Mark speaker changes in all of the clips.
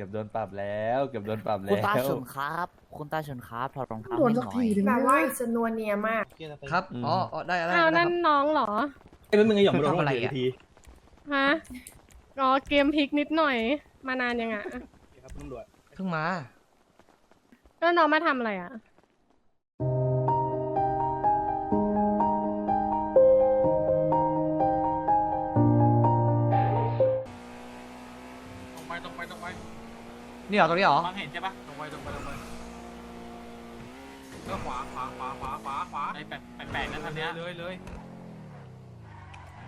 Speaker 1: กือบโดนปรับแล้ว เกือบโดนปรับแล้
Speaker 2: คุณ
Speaker 1: ว
Speaker 2: ตาชนครับ คุณตาชนครับถอดรองเท้า
Speaker 3: โดน
Speaker 2: ให้
Speaker 3: สัก
Speaker 2: หน่อ
Speaker 3: ที
Speaker 2: ย
Speaker 3: หนึง
Speaker 4: แบบ
Speaker 3: นะ
Speaker 4: ว่าจะนัวเนียมาก
Speaker 5: ครับ อ๋ออ๋อได้ได้
Speaker 6: อ้าว
Speaker 5: ได้
Speaker 6: นั่
Speaker 5: คนรับ
Speaker 6: น้องเหรอ
Speaker 7: ไอ้ยมึงยังหย่อมมาโดน
Speaker 5: ทำอะไร
Speaker 7: อะไร
Speaker 5: อะ
Speaker 7: ที
Speaker 6: ฮะอ๋อเกมพลิกนิดหน่อย มานานยังอะ
Speaker 7: ครับตำรวจ
Speaker 5: เพิ่งมา
Speaker 6: แล้วน้องมาทำอะไรอะ
Speaker 5: นี่เหรอตรงนี้เหรอ
Speaker 8: มองเห็นใช่ปะตรงไปตรงไปตรงไปก็ขวาขวาขวาขวาขวาขวาไอ้แปลกแปลกๆนะทันเนี้ยเลยเลย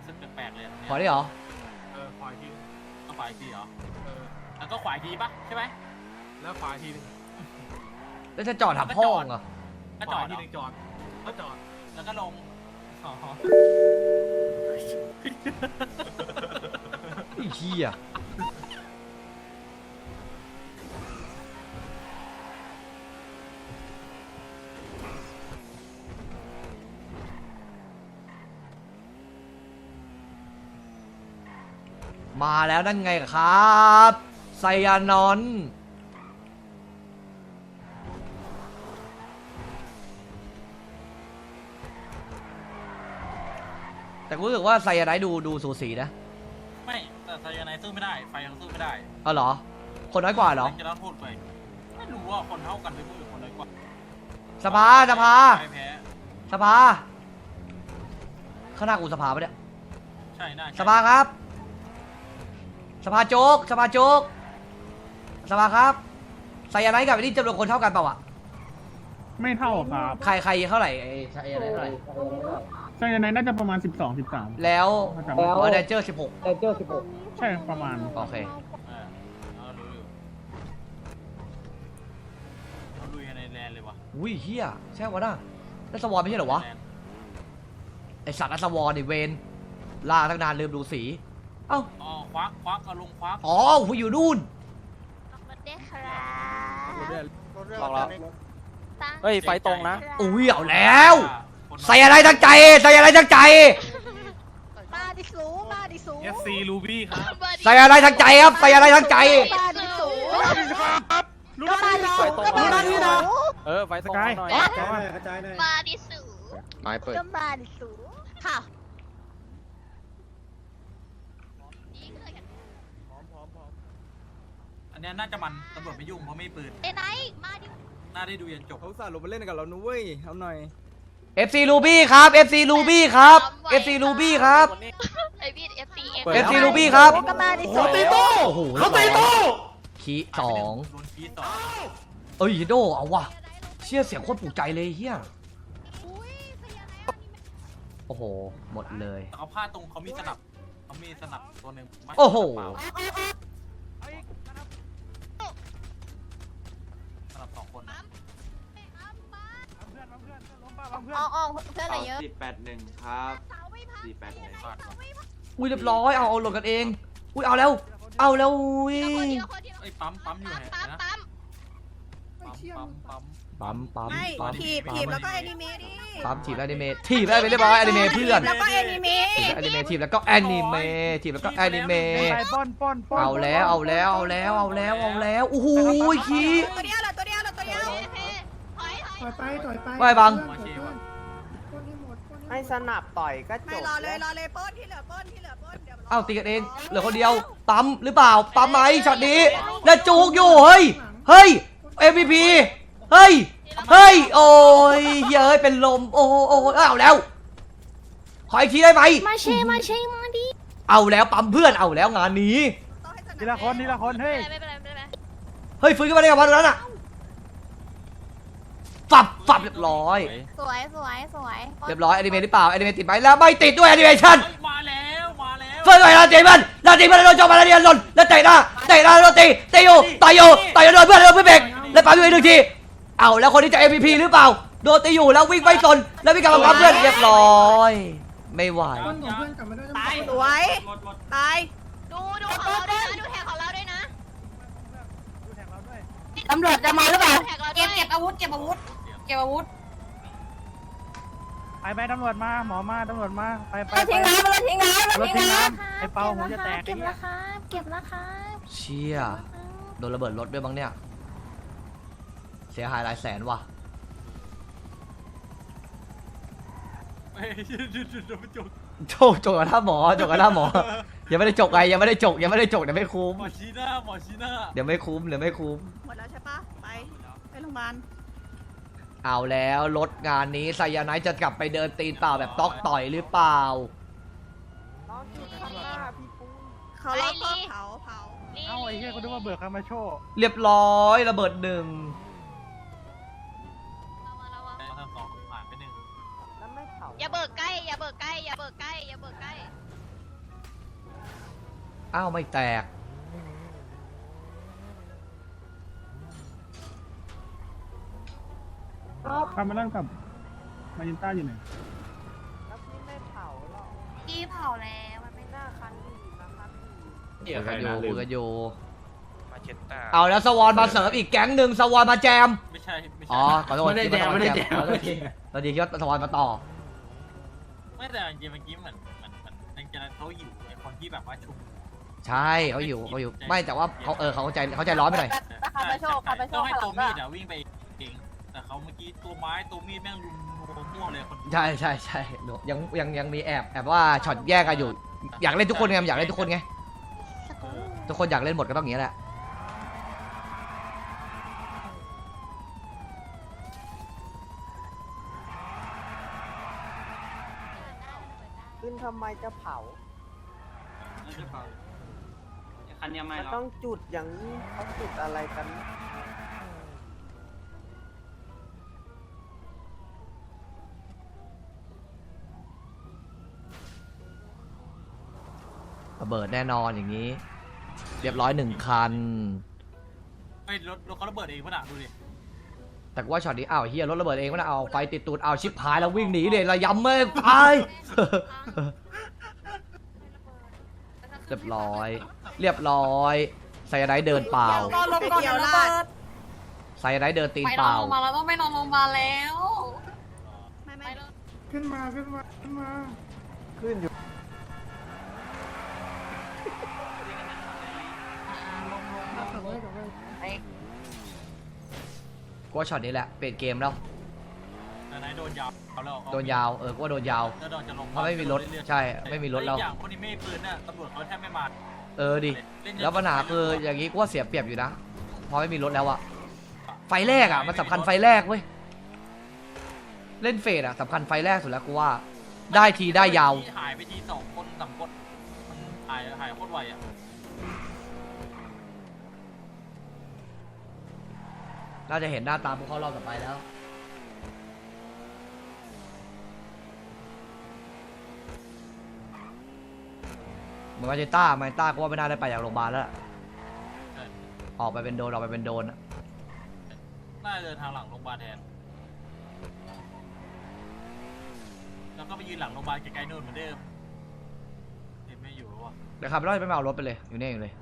Speaker 8: ซึ่งแปลกๆเลย
Speaker 5: ขอนี่เหรอ
Speaker 8: เออขวาอีกทีก็ขวาอีกทีเหรอเออแล้วก็ขวาอีกทีปะใช่ไหมแล้วขวาอีกทีนึง
Speaker 5: แล้วจะจอดหับห้องเหรอ
Speaker 8: ก็จอดทีนึงจอดก็จอดแล้วก็ลงอ๋อ
Speaker 5: ไอ้เหี้ย มาแล้วนั่นไงครับไซยานอน แต่กูรู้สึกว่าไซยาไนท์ดูดูสูสีนะ
Speaker 8: ไม่แต่ไซยาไนด์สู้ไม่ได้ ไฟยังสู้ไม่ได้
Speaker 5: เอาเหรอ คนน้อยกว่าเหรอ
Speaker 8: จะต้องพูดไปไม่รู้ว่าคนเท่ากันไปพูดกับคนน้อยกว่า
Speaker 5: สภาสภา
Speaker 8: ใครแพ้
Speaker 5: สภาข้างหน้ากูสภาปะเนี่ย
Speaker 8: ใช่น่าใช่
Speaker 5: สภาครับ สภาโจ๊กสภาโจ๊กสภาครับไซยาไนท์กับไอ้นี่จำนวนคนเท่ากันเปล่าวะ
Speaker 9: ไม่เท่าครับ
Speaker 5: ใครใครเท่าไหร่ไอ้ไซยาไนท์เท่าไหร่
Speaker 9: ไซยาไนท์น่าจะประมาณ 12 13
Speaker 5: แล้ว
Speaker 9: ถ้าจำไม่
Speaker 5: อ๋
Speaker 9: ผิ
Speaker 5: อ
Speaker 9: ด
Speaker 5: ไดเจอร์สิบหก
Speaker 9: ใช่ประมาณ
Speaker 5: โอเค
Speaker 8: เออเอารู้อยู่เขาลุยกันในแลนด์เลยวะ
Speaker 5: อุ้ยเฮียใช่วะน่ะแล้วสวอนไม่ใช่เหรอวะ
Speaker 8: แลนด์
Speaker 5: ไอสัตว์อัสวอนไอเวนล่าตั้งนานลืมดูสี เอ้า
Speaker 8: อ๋อควักควักกับลุงควัก
Speaker 5: อ๋อกูอยู่นู่น
Speaker 10: สวัสดีครับ
Speaker 2: ลองแล้วเฮ้ยไฟตรงนะ
Speaker 5: อุ้ยเอาแล้ว
Speaker 8: คน
Speaker 5: ใส่อะไรทั้งใจ ใส่อะไรทั้งใจ
Speaker 10: มาดิสูมาดิสู
Speaker 8: เอฟซีลูบี้ครับ
Speaker 5: ใส่อะไรทั้งใจครับ ใส่อะไรทั้งใจ
Speaker 10: มาดิสูก็มาดิสูก็มาดิสู
Speaker 2: เออไฟตรงหน่อย
Speaker 10: มาดิสู
Speaker 7: ไม้เปิด
Speaker 10: ก็มาดิสูค่ะ
Speaker 8: อัน เนี้ยน่าจะมันตำรวจไม่ยุ่งเพราะไม่มีปืน
Speaker 10: ไอ้ไหนมาดิ
Speaker 8: น่าได้ดูยันจบ
Speaker 7: เขาสาดลงมาเล่นกับเรานุ้ยเอาหน่อย
Speaker 5: FC Ruby ครับ FC Ruby ครับ FC Ruby ครับ
Speaker 10: ไอพี่เอฟซี
Speaker 5: FC Ruby ครับ
Speaker 10: ก็มาดิสู
Speaker 5: โอ้โหเขาตีโต้ขีสอง
Speaker 8: โดนพีต่อ
Speaker 5: เอ้ยโดเอาว่ะเชี่ยเสียงโคตรปลุกใจเลยเฮียโอ้โห หมดเลย
Speaker 8: แต่เขาพลาดตรงเขามีสนับเขามีสนับตัวหนึ่งไม่
Speaker 5: โอ้โห
Speaker 8: อ๋
Speaker 10: ออ๋อเพื่อนอะไรเยอะ
Speaker 7: สี่แปดหนึ่งครับสี่แปดหนึ่ง
Speaker 8: พลาดว่ะ
Speaker 5: อุ้ยเรียบร้อยเอาเอาหลดกันเอง อุ้ยเอาแล้ว เอาแล้วอุ้ย
Speaker 10: คนเดียวคนเดียว
Speaker 8: เอ้ยปั๊มปั๊มอยู่ไหน
Speaker 10: ปั๊ม
Speaker 8: นะ
Speaker 10: ปั๊ม
Speaker 8: ปั๊มปั๊มปั๊ม
Speaker 5: ปั๊มปั๊ม
Speaker 4: ไม่
Speaker 5: ปั๊ม
Speaker 4: ถีบถีบแล้วก็แอนิเมะดิ
Speaker 5: ปั๊มถีบแล้วอนิเมะถีบแล้วไปเรียบร้อยอนิเมะเพื่อน
Speaker 4: แล้วก็แอนิเมะ
Speaker 5: ถีบแล้วอนิเมะถีบแล้วก็แอนิเมะถีบแล้วก็แอนิเมะ
Speaker 9: ไปป้อนป้อนป้อน
Speaker 5: เอาแล้วเอาแล้วเอาแล้วเอาแล้วเอาแล้วโอ้โหขี้
Speaker 4: ตัวเดียวเหรอตัวเดียวเหรอตัวเดียว
Speaker 10: ถอยถอย
Speaker 3: ต่อยไปต่อยไป
Speaker 5: ว่าไงบัง
Speaker 3: ให้หมด
Speaker 2: ให้สนับต่อยก็จ
Speaker 4: ไม่
Speaker 2: บ
Speaker 4: รอเลยรอเลยปล้นที่เหลือปล้นที่เหลือปล้นเดี๋ยว
Speaker 5: เอ้าตีกันเองเหลือคนเดียวปั๊มหรือเปล่าปั๊มไหมช็อตนี้แล้วจูกอยู่เฮ้ยเฮ้ย MVP เฮ้ยเฮ้ยโอ้ยเฮ้ยเป็นลมโอ้โหโอ้โหเอาแล้วขออีกทีได้ไหม
Speaker 6: มาเชมาเชมาดิ
Speaker 5: เอาแล้วปั๊มเพื่อนเอาแล้วงานนี้
Speaker 4: ต้องให้สนับ
Speaker 9: ทีละคนทีละคนเฮ้ย
Speaker 10: ไม่เป็นไรไม่เป็นไร
Speaker 5: เฮ้ยฟื้นขึ้นมาได้กับวันนั้นอะ ฝับฝับเรียบร้อย
Speaker 10: สวยสวยสวย
Speaker 5: เรียบร้อยแอนิเมะหรือเปล่าแอนิเมะติดไหมแล้วไม่ติดด้วยแอนิเมชัน
Speaker 8: เฮ้ยมาแล้วมาแล้ว
Speaker 5: เฟิร์สไลน์ตีมันลาตีมันโดนจอมาแล้วเดียนหล่นแล้วเตะหน้าเตะหน้าโดนตีตีอยู่ต่อยอยู่ต่อยโดนเพื่อนโดนเพื่อนเบรกแล้วปั๊มอยู่อีกหนึ่งทีเอาแล้วคนที่จะ MVP หรือเปล่าโดนตีอยู่แล้ววิ่งไม่สนแล้ววิ่งกลับมาปั๊มเพื่อนเรียบร้อย ไม่ไหว
Speaker 3: ปล้นของเพื่อนกลับมาด้วยนะ
Speaker 4: ตายสวย
Speaker 8: หมดหมด
Speaker 4: ตาย
Speaker 10: ดูดูของเราด้วยนะดูแท็กของเราด้วยนะ
Speaker 4: ตำรวจจะมาหรือเปล่า
Speaker 10: แท็กเราด้
Speaker 4: เก็
Speaker 10: ว
Speaker 4: บ
Speaker 10: ย
Speaker 4: เก็บอาวุธเก็บอาวุธ เก็บอาวุธ
Speaker 9: ไปไปตำรวจมาหมอมาตำรวจมาไปไป
Speaker 4: เรา
Speaker 9: ไป
Speaker 4: ทิ้งน้ำเราทิ้งน้ำเรา
Speaker 9: รถ
Speaker 4: ทิ้ง
Speaker 9: ทิ้ง
Speaker 4: น้
Speaker 9: น้ำไอ้เปาหัวจะแตกไอ้
Speaker 6: เก็บ
Speaker 9: เหี้ย
Speaker 6: ราคาเก็บราคา
Speaker 5: เชี่ยนระเบิดรถด้วยบ้างเนี่ย เสียหายหลายแสนว่ะ
Speaker 8: เฮ้ยหยุดหยุดหยุดหยุดหยุด
Speaker 5: โจกจกกับท่าหมอจกกับท่าหมอ ยังไม่ได้จกไงยังไม่ได้จกยังไม่ได้จกเดี๋ยวไม่คุ้ม
Speaker 8: หมอชี้หน้าหมอชี้หน้า
Speaker 5: เดี๋ยวไม่คุ้มเดี๋ยวไม่คุ้ม
Speaker 4: หมดแล้วใช่ปะไป ไปโรงพยาบาล
Speaker 5: เอาแล้วรถงานนี้ไซยาไนท์จะกลับไปเดินตีนเปล่าแบบต๊อกต่อยหรือเปล่า
Speaker 4: เขาล็อกก็เผาเผา
Speaker 9: เอ้าไอ้เหี้ยกูนึกว่าเบิกคามาโชว์
Speaker 5: เรียบร้อยระเบิดหนึ่ง
Speaker 8: ทั้งสองผ่านไปหนึ่ง
Speaker 4: อย่าเบิกใกล้ อย่าเบิกใกล้ อย่าเบิกใกล้ อย่าเบิกใกล้
Speaker 5: อ้าวไม่แตก
Speaker 9: คาร์เมลอนกับมายินต้าอยู่ไหน
Speaker 4: พี่เผาแล้วมันไม่น่าคันดีนะคันดี
Speaker 5: คุยกันอยู่คุยกันอยู่
Speaker 7: มาเช็ดตา
Speaker 5: เอาแล้วสวอนมาเสริมอีกแก๊งหนึ่งสวอนมาแจม
Speaker 8: ไม่ใช่ ไม่ใช่
Speaker 5: อ๋อขอโทษ
Speaker 1: ไม่ได้แจมไม่ได้แจม
Speaker 5: ขอโทษทีตอนนี้คิดว่าสวอนมาต่อ
Speaker 8: ไม่แต่จริงๆเมื่อกี้เหมือนเหมือนเหมือนในใจเขาอยู่ไอ้คนที่แบบว่าชุม
Speaker 5: ใช่เขาอยู่เขาอยู่ไม่แต่ว่าเขาเออเขาเข้าใจเขาใจร้อนไปหน่อย
Speaker 4: คาไปโชว์คาไปโช
Speaker 8: ต้อ
Speaker 4: ว์
Speaker 8: งให้
Speaker 4: ข้างห
Speaker 8: ตั
Speaker 4: ลั
Speaker 8: ว
Speaker 4: ง
Speaker 8: มี
Speaker 4: ด้วย
Speaker 8: ดอะวิ่งไปเอง แต่เขาเมื่อกี้ตัวไม้ตัวมีดแม่งลุมมั่วเลยคน
Speaker 5: ใช่ใช่ใช่หนูยังยังยังมีแอบแอบว่าช็อตแยกกันอยู่ อยากเล่นทุกคนไงอยากเล่นทุกคนไงทุกคนอยากเล่นหมดก็ต้องอย่างนี้แหละ
Speaker 2: ขึ้นทำไมจะเผา
Speaker 8: คันยังไม่
Speaker 2: มัน
Speaker 8: หรอ
Speaker 2: ต้องจุดอย่างนี้เขาจุดอะไรกัน
Speaker 5: ระเบิดแน่นอนอย่างนี้ เรียบร้อยหนึ่งคัน
Speaker 8: ไอ้รถรถเขาระเบิดเองป่ะน่ะดูดิ
Speaker 5: แต่กูว่าช็อตนี้อ้าวเฮียรถระเบิดเองวะนะเอาไฟติดตูดเอาชิปหายแล้ววิ่งหนีเลยระยำไม่ตายเรียบร้อย เรียบร้อยไซยาไนด์เดินเปล่า
Speaker 4: ก็ลงก่อนเดี๋ยวระเบิด
Speaker 5: ไซยาไนด์เดินตีน
Speaker 4: ไป
Speaker 5: เป
Speaker 4: นอน
Speaker 5: ล่า
Speaker 4: โรงพยาบาลแล้วต้องไปนอนโรงพยาบาลแล้ว ไม่ไม่
Speaker 3: ขึ้นมาขึ้นมาขึ้นมา
Speaker 2: ขึ้นอยู่
Speaker 3: ขับไว้ขับไว้
Speaker 5: กูว่าช็อตนี้แหละเปลี่ยนเกมแล้ว
Speaker 8: แต่ไหนโดนยาวเอาแล้ว
Speaker 5: โดนยาวเออกูว่าโดนยาว
Speaker 8: แล้วโดนจะลง
Speaker 5: เพราะไม่มีรถใช่ไม่มีรถแล้ว
Speaker 8: อีกอย่างคนที่ไม่มีปืนน่ะตำรวจเขาแทบไม่มา
Speaker 5: เออดิแล้วปัญหาคืออย่างนี้กูว่าเสียเปรียบอยู่นะเพราะไม่มีรถแล้วอะไฟแรกอะมันสำคัญไฟแรกเว้ยเล่นเฟดอะสำคัญไฟแรกสุดแล้วกูว่า ได้ทีได้ยาว
Speaker 8: หายไปทีสองคนสามคนมันหายหายโคตรไวอะ
Speaker 5: น่าจะเห็นหน้าตาพวกเขารอบต่อไปแล้ว เหมือนมาเจต้ามาเจต้าก็ว่าไม่น่าได้ไปจากโรงพยาบาลแล้วล่ะ
Speaker 8: เออ
Speaker 5: ออกไปเป็นโดนออกไปเป็นโดนอะ
Speaker 8: น่าจะเดินทางหลังโรงพยาบาลแทน แล้วก็ไปยืนหลังโรงพยาบาลไกลๆนู่นเหมือนเดิมเห็นไม่อยู่แล้ววะ
Speaker 5: เดี๋ยวขับรถไปไม่เอารถไปเลยอยู่เนี่ยอยู่เลย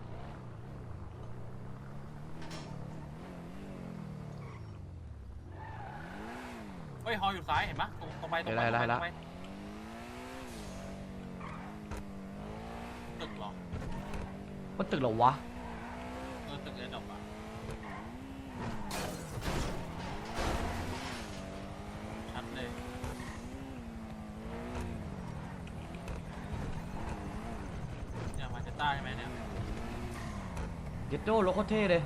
Speaker 8: เฮ้ยฮออยู่ซ้ายเห็นปะตรงตรงไปตรงไป
Speaker 5: เห็นแล้ว
Speaker 8: ตรง
Speaker 5: เห็นแล้ว
Speaker 8: ไปตึกเหรอ
Speaker 5: มันตึกเหรอวะ
Speaker 8: เออตึกเอ็นออกมาชัดเลยเนี่ยมาจะใต้ใช่ไหมเนี่ย
Speaker 5: เกตโต้รถโคตรเท่เลย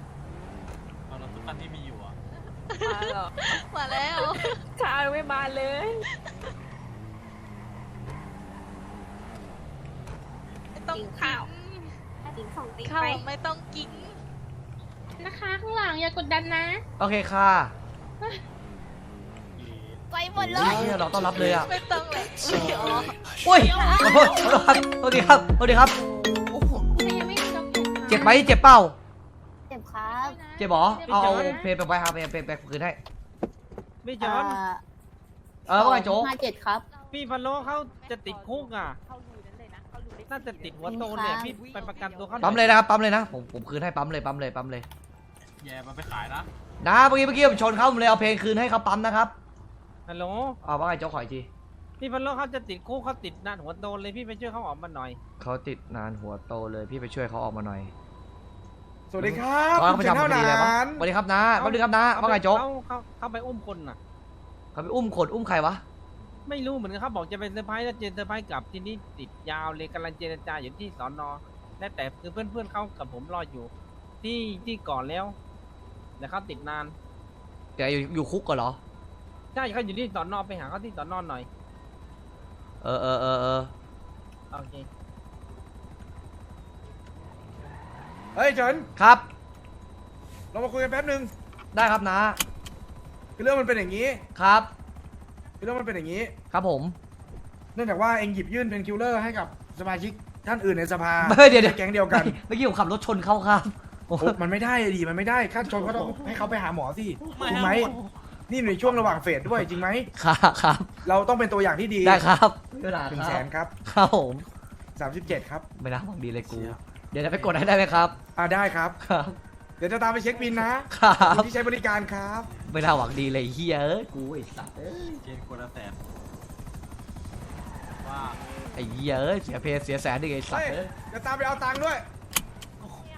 Speaker 8: เอารถทุกคันที่มีอยู่อะ
Speaker 4: มาแล้ว
Speaker 6: ข้าวไม่มาเลย
Speaker 4: ไม่ต้องข่าว ติ๊งสองติ๊ง
Speaker 6: ข้าว
Speaker 4: ไป
Speaker 6: ไม่ต้องกินนะคะ ข้างหลังอย่ากดดันนะ
Speaker 5: โอเคค่ะ
Speaker 4: ไปหมดเล
Speaker 5: เฮ้ย
Speaker 4: ย
Speaker 5: เหี้ยเราต้อนรับเลยอะ
Speaker 4: ไม่ต้องเลยอ๋อ
Speaker 5: อุ้ยขอโทษขอโทษครับสวัสดีครับสวัสดีครับ
Speaker 6: ยังไม่มีน้องแข็ง
Speaker 5: เจ็บไหมเจ็บเปล่า
Speaker 4: เจ็บครับ
Speaker 5: เจ็บเหรอเอาเอาเพย์ไปไว้ครับเพย์เพย์ไปคืนให้
Speaker 2: พี่จอน
Speaker 5: เออว่าไงโจ๊ก
Speaker 4: ห้าเจ็ดครับ
Speaker 2: พี่ฟันโลเขาจะติดคุกอะน่าจะติดหัวโตนเลยพี่ไปประกันตัวเขาหน่อ
Speaker 5: ปั๊มเลยนะครับปั๊มเลยนะผมผมคืนให้ปั๊มเลยปั๊มเลยปั๊มเลย
Speaker 8: แย่มาไปขายนะ
Speaker 5: นะเมื่อกี้เมื่อกี้ผมชนเขาผมเลยเอาเพลงคืนให้เขาปั๊มนะครับ
Speaker 2: ฮัลโหล
Speaker 5: เอาว่าไงโจ๊กขออีกที
Speaker 2: พี่ฟันโลเขาจะติดคุกเขาติดนานหัวโตนเลยพี่ไปช่วยเขาออกมาหน่อย
Speaker 5: เขาติดนานหัวโตเลยพี่ไปช่วยเขาออกมาหน่อย
Speaker 11: สวัสดีครับ
Speaker 5: เขา
Speaker 11: คุ
Speaker 5: ไป
Speaker 11: ณเฉิน
Speaker 5: ทำพ
Speaker 11: เท่า
Speaker 5: อดีเลยปะ
Speaker 11: นั้น
Speaker 5: สวัสดีครับนะแป๊บนึงครับนะว่าไงโจ๊ก
Speaker 2: เขาเขาเขาไปอุ้มคนน่ะ
Speaker 5: เขาไปอุ้มคนอุ้มใครวะ
Speaker 2: ไม่รู้เหมือนกันเขาบอกจะเป็นเซอร์ไพรส์แล้วเจนเซอร์ไพรส์กลับทีนี้ติดยาวเลยกำลังเจรจาอยู่ที่สอนอและแต่คือเพื่อนเพื่อนๆเขากับผมรออยู่ ที่ที่ก่อนแล้วแต่เขาติดนาน
Speaker 5: แกอยู่อยู่คุกกันเหรอ
Speaker 2: ใช่เขาอยู่ที่สอนอไปหาเขาที่สอนอหน่อย
Speaker 5: เออเออเออเออ
Speaker 2: โอเค
Speaker 11: เฮ้ยเฉิน
Speaker 5: ครับ
Speaker 11: เรามาคุยกันแป๊บนึง
Speaker 5: ได้ครับนะ
Speaker 11: คือเรื่องมันเป็นอย่างนี้
Speaker 5: ครับ
Speaker 11: คือเรื่องมันเป็นอย่างนี้
Speaker 5: ครับผม
Speaker 11: เนื่องจากว่าเองหยิบยื่นเป็นคิวเลอร์ให้กับสมาชิกท่านอื่นในสภา
Speaker 5: ไม่เดี๋ยวเดี๋ยว
Speaker 11: ในแก๊งเดียวกัน
Speaker 5: เมื่อกี้ผมขับรถชนเขาครับโอ้โห
Speaker 11: โอ้มันไม่ได้ดีมันไม่ได้ค่าชนก็ต้องให้เขาไปหาหมอสิถูกไหมนี่ในช่วงระหว่างเฟสด้วยจริงไหม
Speaker 5: ครับครับ
Speaker 11: เราต้องเป็นตัวอย่างที่ดี
Speaker 5: ได้ครับเวลา
Speaker 11: หนึ่ง
Speaker 5: ค
Speaker 11: แส
Speaker 5: รับ
Speaker 11: นครับ
Speaker 5: ครับผม
Speaker 11: สามสิบเจ็ดครับ
Speaker 5: ไม่น่าหวังดีเลยกูเดี๋ยวจะไปกดให้ได้ไหมครับ
Speaker 11: อ่าได้ครับ
Speaker 5: ครับ
Speaker 11: เดี๋ยวจะตามไปเช็คบินนะครับขอบคุณที่ใช้บริการครับ
Speaker 5: ไม่น่าหวังดีเลยเฮียเอ้ยกูไอ้สัตว์เอ้ย
Speaker 8: เกณฑ์คนละแสนว่า
Speaker 5: ไอ้เฮียเอ้ยเสียเพเสียแสนดิไอ้สัต
Speaker 11: เฮ้ย
Speaker 5: ว์เอ้ย
Speaker 11: จะตามไปเอาตังค์ด้วย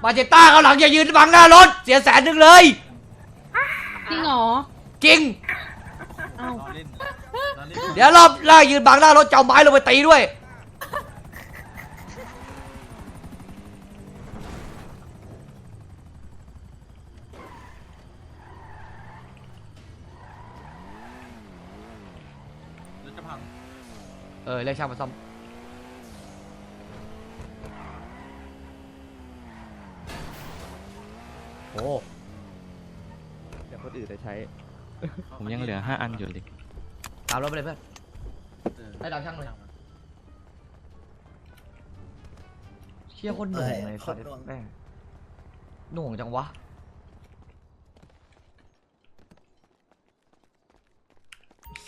Speaker 5: มาเจต้าเขาหลังอย่ายืนบังหน้ารถเสียแสนหนึ่งเลย
Speaker 12: จริงเหรอ
Speaker 5: จริง
Speaker 12: เอ้า
Speaker 8: รอเล่นรอเล่น
Speaker 5: เดี๋ยวรอบหน้ายืนบังหน้ารถจะเอาไม้ลงไปตีด้วย เออเรียกช่างมาซ่อมโอ้
Speaker 1: เดี๋ยวคนอื่นจะใช้ ผมยังเหลือห้าอันอยู่เลย
Speaker 5: ตามรถไปเลยเพื่อน
Speaker 8: เออ
Speaker 5: ให้ตามช่างเลยเชี่ยคนหน่วงเลยสัตว์แม่งหน่วงจังวะ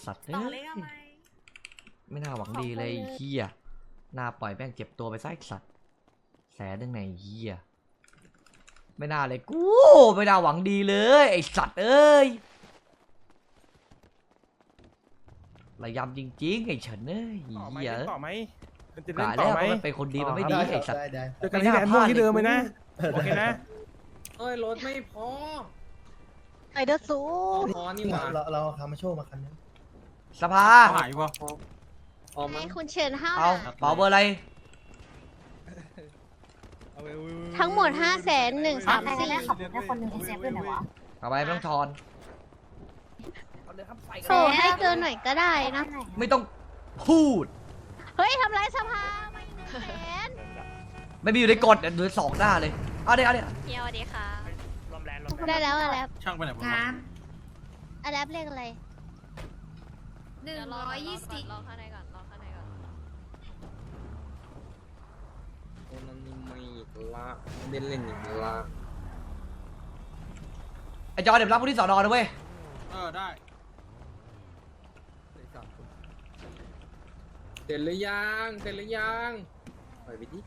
Speaker 5: สัตว์
Speaker 13: ต่อ
Speaker 5: เอ้
Speaker 13: เลย
Speaker 5: ย
Speaker 13: เอา ไหม
Speaker 5: ไม่น่าหวังดีเลยไอ้เฮียน่าปล่อยแม่งเจ็บตัวไปซะไอ้สัตว์แสนหนึ่งในเฮียไม่น่าเลยกูไม่น่าหวังดีเลยไอ้สัตว์เอ้ยระยำจริงๆไอ้เฉินเอ้ยเฮีย
Speaker 14: ต่อไหมมันจะ
Speaker 5: ก
Speaker 14: เล่น
Speaker 5: ลาย
Speaker 14: ต่
Speaker 5: แล้
Speaker 14: อ
Speaker 5: ว
Speaker 14: ไหม
Speaker 5: มันเป็นคนดีมันไม่ดีไอ้สัตว์
Speaker 14: เจอกันที่แหลมม่วงที่เดิมเลยนะโอเคนะ
Speaker 2: เอ้ยรถไม่พอ
Speaker 12: ไอเดอร์ซู
Speaker 2: พอนี่หว่า
Speaker 15: เราเราคามาโชว์มาคันนึง
Speaker 5: สภา
Speaker 8: หายวะ
Speaker 2: พอมั้ง
Speaker 12: ให้คุณเชิญห้า
Speaker 5: เอาเป๋าเบอร์อะไร
Speaker 12: ทั้งหมดห้าแสนหนึ่งสาม
Speaker 13: ใคร
Speaker 12: สี่
Speaker 13: ได้ขับรถได้คนหนึ่งเอเซฟด้วยไหนวะ
Speaker 5: เอาไปไม่ต้องทอน
Speaker 2: เอาเลยครับใส่
Speaker 12: โชว์ให้เกินหน่อยก็ได้นะ
Speaker 5: ไม่ต้องพูด
Speaker 12: เฮ้ยทำไรสภาไม่หนึ่งแสน
Speaker 5: ไม่มีอยู่ในกฎเดี๋ยวดูสองหน้าเลย เอาเดี๋ยวเอาเดี๋ยว
Speaker 12: เฮียสวัสดีค่ะ
Speaker 15: ลมแรงลม
Speaker 12: ได้แล้วอะไร
Speaker 8: ช่างไปไหนหมดวะ
Speaker 12: อะไรเรียกอะไร
Speaker 13: หนึ่งร้อยยี่สิบ
Speaker 12: รอข้างในก่อนรอข้างในก่อน
Speaker 2: โอ้นั่นนี่ไม่อีก ละเล่นเล่นอีกละ
Speaker 5: ไอ้จอเดี๋ยวรับผู้ที่สอนอนะเว้ย
Speaker 8: เออได้
Speaker 2: เสร็จหรือยังเสร็จหรือยังปล่อยไปดิ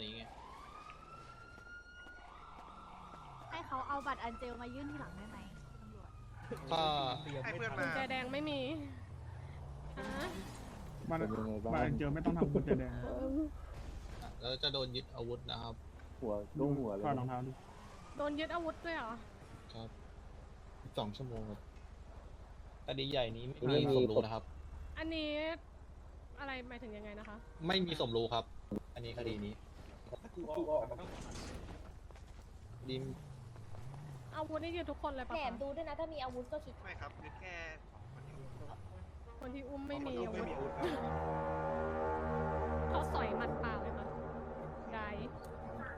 Speaker 2: นีไง
Speaker 12: ให้เขาเอาบัตรอันเจลมายื่นทีหลังได้ไหมตำรวจ
Speaker 2: ก็
Speaker 14: ให้เพื่อน
Speaker 12: กุ
Speaker 14: มา
Speaker 12: ญแจแดงไม่มีฮะ
Speaker 9: มัน
Speaker 1: เป็นยังไงบ้าง
Speaker 9: มันเจอไม่ต้องทำกุญแจแดง
Speaker 2: แล้วจะโดนยึดอาวุธนะครับ
Speaker 1: หัวลูกหัวเลย
Speaker 9: ก่อนรองเท้าดิ
Speaker 12: โดนยึดอาวุธด้วยเหรอ
Speaker 2: ครับสองชั่วโมงครับคดีใหญ่นี้
Speaker 1: ไม่
Speaker 2: ไม่
Speaker 1: มี
Speaker 2: มีสมรู้นะครับ
Speaker 12: อันนี้อะไรหมายถึงยังไงนะคะ
Speaker 2: ไม่มีสมรู้ครับ อันนี้คดีนี้ ดิม
Speaker 12: อาวุธนี่ยืนทุกคนเลยปะ
Speaker 13: แถม
Speaker 12: คะ
Speaker 13: ดูด้วยนะ ถ้ามีอาวุธก็คิด
Speaker 14: ไม่ครับยึดแค่
Speaker 12: คนที่อุ้มไม่มี
Speaker 14: คน
Speaker 12: อา
Speaker 14: ที่
Speaker 12: วุธ
Speaker 14: ไม่มีอาวุธ
Speaker 12: เขาสอยหมัดเปล่าเลยค่ะได้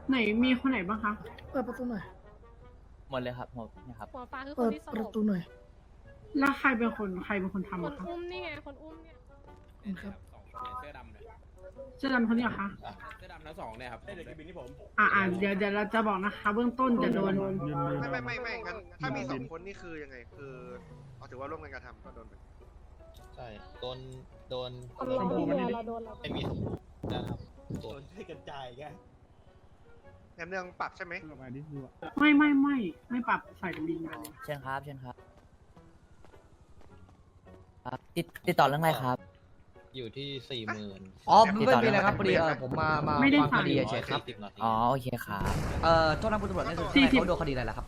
Speaker 11: ไหนมีคนไหนบ้างคะ เปิดประตูหน่อย
Speaker 1: หมดเลยครับหมดนะครับ
Speaker 12: หัวฟ้าคือค
Speaker 11: เปิ
Speaker 12: น
Speaker 11: ด
Speaker 12: ที่ส
Speaker 11: ป
Speaker 12: ล
Speaker 11: ระ
Speaker 12: บ
Speaker 11: ตูหน่อย
Speaker 9: แล้วใครเป็นคนใครเป็นคนทำ
Speaker 6: คน
Speaker 9: อะคะ
Speaker 6: อุ้มนี่ไงคนอุ้มเนี่ย
Speaker 3: ครับ
Speaker 8: เสื้อดำ เนี่ย
Speaker 9: เสื้อดำคนนี้เหรอคะ
Speaker 8: เสื้อดำทั้งสองเนี่ยครับเดี๋ยวกินนี่ผม
Speaker 9: อ่าอ่าเดี๋ยวเดี๋ยวเราจะบอกนะคะ เบื้องต้นจะโดน
Speaker 10: ไม่ไม่ไม่ไม่งั้นถ้ามีสองคนนี่คือยังไง คือเอาถือว่าร่วมกันกระทำก็โดนไป
Speaker 7: ใช่โดนโดน
Speaker 6: คนเราที่เรือเราโดนเรา
Speaker 7: ไม่มีนะครับ
Speaker 15: โดนช่วยกันจ่ายแก
Speaker 10: แหนมเนืองปรับใช่ไหม
Speaker 9: ไม่ไม่ไม่ไม่ปรับใส่กันดีนะ
Speaker 5: เชิญครับเชิญครับติดติดต่อเรื่องอะไรครับ
Speaker 7: อยู่ที่สี่หมื่น
Speaker 5: อ๋อไม่มีอะไรครับพอดีเออผมมามา
Speaker 9: ไม่ได้
Speaker 5: ฟัง
Speaker 9: ฟั
Speaker 5: ค
Speaker 9: ง
Speaker 5: ดีเฉยๆครับ
Speaker 7: สิบนาที
Speaker 5: อ๋อโอเคครับ เอ่อโทษนะคุณตำรวจนี่คือ
Speaker 9: สี่สิบ
Speaker 5: เขาโดนคดีอะไรล่ะครับ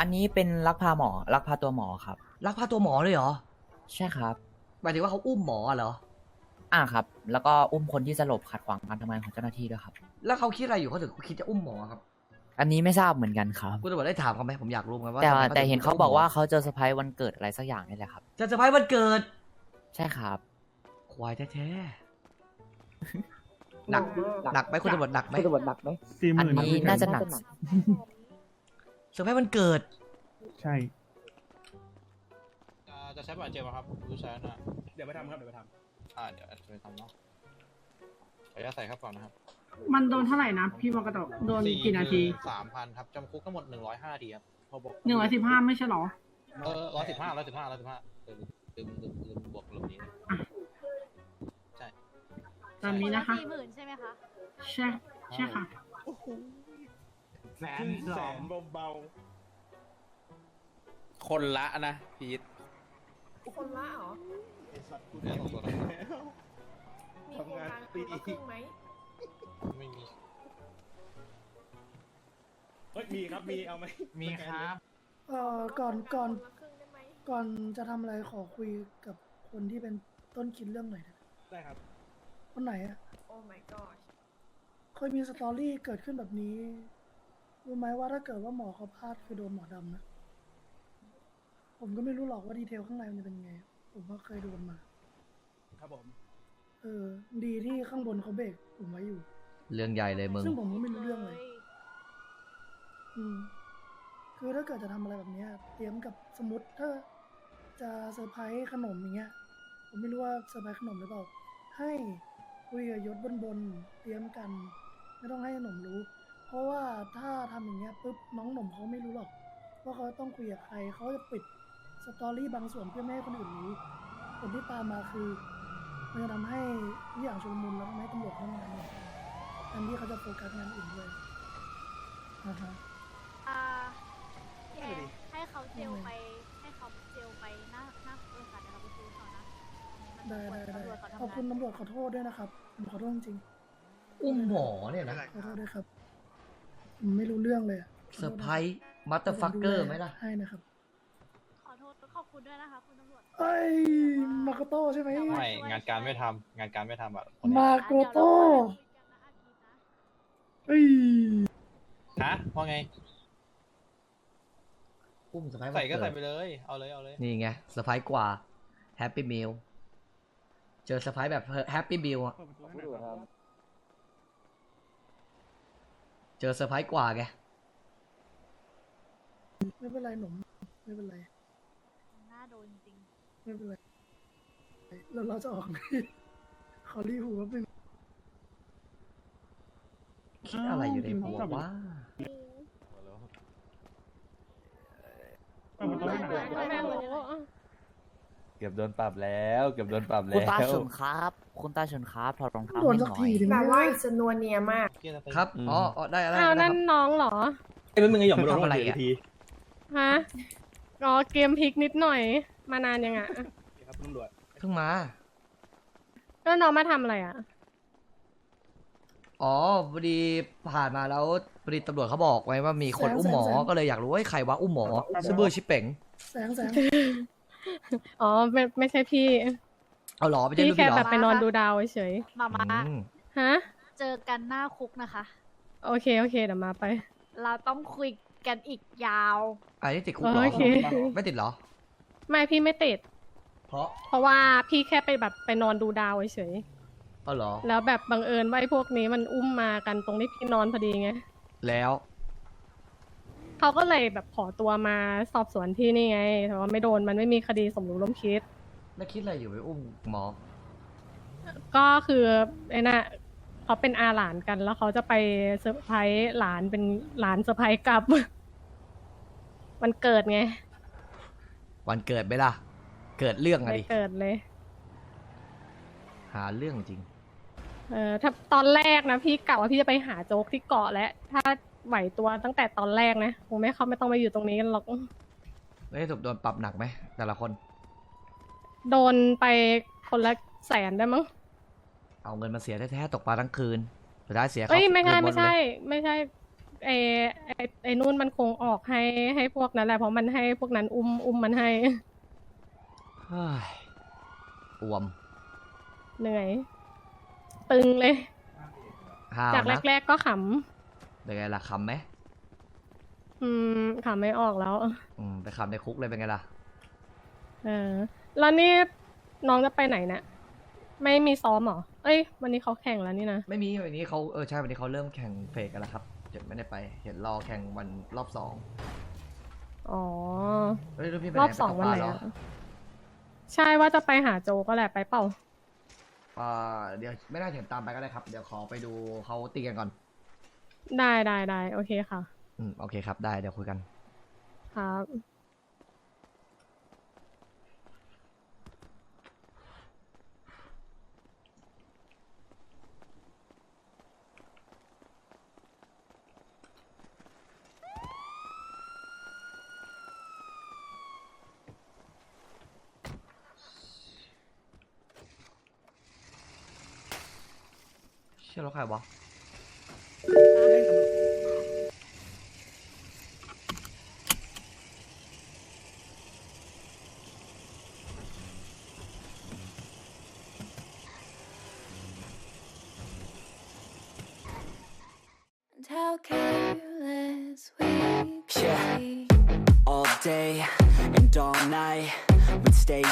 Speaker 16: อันนี้เป็นลักพาหมอลักพาตัวหมอครับ
Speaker 5: ลักพาตัวหมอเลยเหรอ
Speaker 16: ใช่ครับ
Speaker 5: หมายถึงว่าเขาอุ้มหมอเหรอ
Speaker 16: อ่าครับ แล้วก็อุ้มคนที่สลบขัดขวางการทำงานของเจ้าหน้าที่ด้วยครับ
Speaker 5: แล้วเขาคิดอะไรอยู่เขาถึงคิดจะอุ้มหมอครับ
Speaker 16: อันนี้ไม่ทราบเหมือนกันครับ
Speaker 5: คุณตำรวจได้ถามเขาไหมผมอยากรู้เหมือนกันว่า
Speaker 16: แต่
Speaker 5: ทำไม
Speaker 16: แต่
Speaker 5: ถึง
Speaker 16: เห็นเขาบอกว่าเขาเจอเซอร์ไพรส์วันเกิดอะไรสักอย่างนี่แหละครับ
Speaker 5: จะเซอร์ไพรส์วันเกิด
Speaker 16: ใช่ครับ
Speaker 5: ควายแท้ๆหนักหนักไหมคุณตำรวจหนักไหม
Speaker 16: อันนี้น่าจะหนัก
Speaker 5: เซอร์ไพรส์วันเกิด
Speaker 9: ใช่
Speaker 7: อ่าจะใช้บัตรเจ็บครับผู้ชายน่ะ
Speaker 8: เดี๋ยวไปทำครับ เดี๋ยวไปท
Speaker 7: อ่าเดี๋ยวจะไปทำเนาะขออนุญาตใส่ครับก่อนนะครับ
Speaker 9: มันโดนเท่าไหร่นะ พี่บอกกระโตโดนกี่นาที
Speaker 7: สามพันครับจำคุกทั้งหมดหนึ่งร้อยห้าทีครับพอบอก
Speaker 9: หนึ่งร้อยสิบห้าไม่ใช่เหรอ
Speaker 7: เออร้อยสิบห้าร้อยสิบห้าร้อยสิบห้าลืมลืมลืมลืมบวกลบนี้ใช่
Speaker 9: ตามนี้นะคะ
Speaker 4: สี่หมื่นใช่ไหมคะ
Speaker 9: ใช่ใช่ค่ะำ
Speaker 8: แสนแสนเบาๆคนละนะพีท
Speaker 4: คนละเหรอ
Speaker 7: เรื่องของตัวเรา
Speaker 4: มีโครงการคนละครึ่งไหม
Speaker 7: ไม่มี
Speaker 8: เฮ้ย มีครับ มี เอาไหม
Speaker 7: มีครับ
Speaker 3: เอ่อก่อนก่อน
Speaker 4: คนละครึ่งได้ไหม
Speaker 3: ก่อนจะทำอะไรขอคุยกับคนที่เป็นต้นคิดเรื่องหน่อยได้ไหม
Speaker 8: ได้ครับ
Speaker 3: คนไหนอะ
Speaker 4: โอ้ my god
Speaker 3: เคยมีสตอรี่เกิดขึ้นแบบนี้ รู้ไหมว่าถ้าเกิดว่าหมอเขาพลาดคือโดนหมอดำนะ ผมก็ไม่รู้หรอกว่าดีเทลข้างในมันจะเป็นไง ผมว่าเคยโดนมา
Speaker 8: ครับผม
Speaker 3: เออ ดีที่ข้างบนเขาเบรกผมไว้อยู่
Speaker 5: เรื่องใหญ่เลยมึง
Speaker 3: ซึ่งผมก็ไม่รู้เรื่องเลย อืม คือถ้าเกิดจะทำอะไรแบบเนี้ย เตรียมกับสมมติถ้าจะเซอร์ไพรส์ขนมอย่างเงี้ย ผมไม่รู้ว่าเซอร์ไพรส์ขนมหรือเปล่า ให้ คุยกับยศบนบนๆเตรียมกัน ไม่ต้องให้ขนมรู้ เพราะว่าถ้าทำอย่างเงี้ยปุ๊บน้องหนมเขาไม่รู้หรอกว่าเขาต้องคุยกับใครเขาจะปิดสตอรี่บางส่วนเพื่อไม่ให้คนอื่นรู้ผลที่ตามมาคือมันจะทำให้ทุกอย่างชุลมุนแล้วทำให้ตำรวจทำงานหนักแทนที่เขาจะโฟกัสงานอื่นด้วยอ่าฮะ
Speaker 4: อ่าพี่แอร์ให้เขาเจลไป ได้ได้ตำร
Speaker 3: ได้
Speaker 4: วจเขาทำงาน
Speaker 3: ขอบคุณตำรวจขอโทษด้วยนะครับผมขอโทษจริง
Speaker 5: อุ้มหมอเนี่ยนะ
Speaker 3: ๆขอโทษด้วยครับผมไม่รู้เรื่องเลยอะ
Speaker 5: เซอร์ไพรส์มัตเตอร์ฟักเกอร์ไหมล่ะ
Speaker 3: ให้นะครับ
Speaker 4: ขอโทษขอบคุณด้วยนะคะคุณตำรวจ
Speaker 3: เอ้ยมาโกโต้ใช่ไหม
Speaker 7: ไม่ งานการไม่ทำงานการไม่ทำอะคนเนี้ย
Speaker 3: มาโกโต้
Speaker 4: เดี๋ยวเราคุยกันนะอาทิตย์นะ
Speaker 3: เอ้ย
Speaker 7: ฮะว่าไง
Speaker 5: อุ้มเซอร์ไพรส์วัน
Speaker 7: ใส่ก็
Speaker 5: เกิ
Speaker 7: ใส่
Speaker 5: ด
Speaker 7: ไปเลย เอาเลย เอาเลย
Speaker 5: นี่ไงเซอร์ไพรส์กว่าแฮปปี้มิล เจอเซอร์ไพรส์แบบแฮปปี้มิลอะเจอเซอร์ไพรส์กว่าไง
Speaker 3: ไม่เป็นไรหนุ่มไม่เป็นไร
Speaker 4: น่าโดนจริง
Speaker 3: ไม่เป็นไรแล้วเราจะออกไหนขอรีหูแป๊บนึง
Speaker 5: คิดอะไรอยู่ในหัววะ
Speaker 6: ไม่รู้
Speaker 1: เกือบโดนปรับแล้วเกือบโดนปรับแล้
Speaker 16: คุณตาวชนครับ คุณตาชนครับถอดรองเท้า
Speaker 3: โดน
Speaker 16: ให้
Speaker 3: สัก
Speaker 16: หน่อ
Speaker 3: ที
Speaker 16: ย
Speaker 3: ถึง
Speaker 4: แบ
Speaker 3: ไม่
Speaker 4: บ
Speaker 3: ได้
Speaker 4: ว่าจะนัวเนียมาก
Speaker 5: ครับ อ๋ออ๋อได้ได้
Speaker 6: อ้าว
Speaker 5: ได้
Speaker 6: นั่น
Speaker 5: ครับ
Speaker 6: น้องเหรอ
Speaker 15: ไอ้ยมึงยังหยอกไม่โดน
Speaker 5: ทำอะไร
Speaker 15: ที
Speaker 5: อะ
Speaker 15: ที
Speaker 6: ฮะอ๋อเกมพลิกนิดหน่อย มานานยังอะ
Speaker 8: ครับตำรวจ
Speaker 5: เพิ่งมา
Speaker 6: แล้วน้องมาทำอะไรอะ
Speaker 5: อ๋อพอดีผ่านมาแล้วพอดีตำรวจเขาบอกไว้ว่ามีคนอุ้มหมอ ก็เลยอยากรู้ว่าเฮ้ยใครวะอุ้มหมอซูเบอร์ชิปเป่ง
Speaker 3: แสงแสง
Speaker 6: อ๋อไม่ไม่ใช่พี่
Speaker 5: เอาเหรอไม่ใช่
Speaker 6: พี่
Speaker 5: ลูก
Speaker 6: แค่
Speaker 5: พี่เหร
Speaker 6: แบ
Speaker 5: อบ
Speaker 6: ไปนอนดูดาวเฉย
Speaker 4: มามา
Speaker 5: อืม
Speaker 6: ๆฮะ
Speaker 4: เจอกันหน้าคุกนะคะ
Speaker 6: โอเคโอเคเดี๋ยวมาไป
Speaker 4: เราต้องคุยกันอีกยาว
Speaker 5: อันนี้ติดคุกเหรอ
Speaker 6: โอเค
Speaker 5: ไม่ติดเหรอ
Speaker 6: ไม่พี่ไม่ติด
Speaker 5: เพราะ
Speaker 6: เพราะว่าพี่แค่ไปแบบไปนอนดูดาวเฉย
Speaker 5: เอาเหรอ
Speaker 6: ๆแล้วแบบบังเอิญว่าไอ้พวกนี้มันอุ้มมากันตรงที่พี่นอนพอดีไง
Speaker 5: แล้ว
Speaker 6: เขาก็เลยแบบขอตัวมาสอบสวนที่นี่ไงแต่ว่าไม่โดนมันไม่มีคดีสมรู้ร่วมคิด
Speaker 5: แล้วคิดอะไรอยู่ไปอุ้มหมอ
Speaker 6: ก็คือไอ้น่ะเขาเป็นอาหลานกัน แล้วเขาจะไปเซอร์ไพรส์หลานเป็นหลานเซอร์ไพรส์กลับ มันเกิดไง
Speaker 5: วันเกิดไหมล่ะ เกิดเรื่องอะ
Speaker 6: ไม่
Speaker 5: ดิ
Speaker 6: เกิดเลย
Speaker 5: หาเรื่องจริง
Speaker 6: เออถ้าตอนแรกนะพี่กะว่าพี่จะไปหาโจ๊กที่เกาะแล้วถ้า ไหวตัวตั้งแต่ตอนแรกนะคงไม่เขาไม่ต้องมาอยู่ตรงนี้กันหรอก
Speaker 5: ไม่ได้ถูกโดนปรับหนักไหมแต่ละคน
Speaker 6: โดนไปคนละแสนได้มั้ง
Speaker 5: เอาเงินมาเสียแท้ๆตกปลาทั้งคืนสุดท้ายเสียเขา
Speaker 6: เอ้ยไม่ใช่
Speaker 5: คืนห
Speaker 6: ไม่
Speaker 5: ด
Speaker 6: ใช่
Speaker 5: เลย
Speaker 6: ไม่ใช่ไอ้ไอ้ไอ้นู่นมันคงออกให้ให้พวกนั้นแหละเพราะมันให้พวกนั้นอุ้มอุ้มมันให้
Speaker 5: เฮ้ยอวม
Speaker 6: เหนื่อย ตึงเลย
Speaker 5: ห้าว
Speaker 6: จาก
Speaker 5: นะ
Speaker 6: แรก ๆก็ข
Speaker 5: เป็นไงล่ะคำไหมำ
Speaker 6: อืมขำไม่ออกแล้ว
Speaker 5: อืมไปคำในคุกเลยเป็นไงล่ะ
Speaker 6: เออ แล้วนี่น้องจะไปไหนเนี่ยไม่มีซ้อมเหรอ เอ้ย วันนี้เขาแข่งแล้วนี่นะ
Speaker 5: ไม่มีวันนี้เขาเออใช่วันนี้เขาเริ่มแข่งเฟกกันแล้วครับเดี๋ยวไม่ได้ไป เห็นรอแข่งวันรอบสอง
Speaker 6: อ๋อ
Speaker 5: เฮ้ยแล้วพี่ไป
Speaker 6: ร
Speaker 5: ไหน
Speaker 6: อบ
Speaker 5: ไป
Speaker 6: สอง
Speaker 5: ตก
Speaker 6: วัน
Speaker 5: ปลา
Speaker 6: ไหน
Speaker 5: เหรอ
Speaker 6: อะใช่ว่าจะไปหาโจก็แหละไปเปล่า
Speaker 5: อ่าเดี๋ยวไม่น่าเห็นตามไปก็ได้ครับ เดี๋ยวขอไปดูเขาตีกันก่อน
Speaker 6: ได้ได้ได้โอเคค่ะ
Speaker 5: อืมโอเคครับ ได้เดี๋ยวคุยกัน
Speaker 6: ครับ
Speaker 5: เชื่อแล้วใครวะ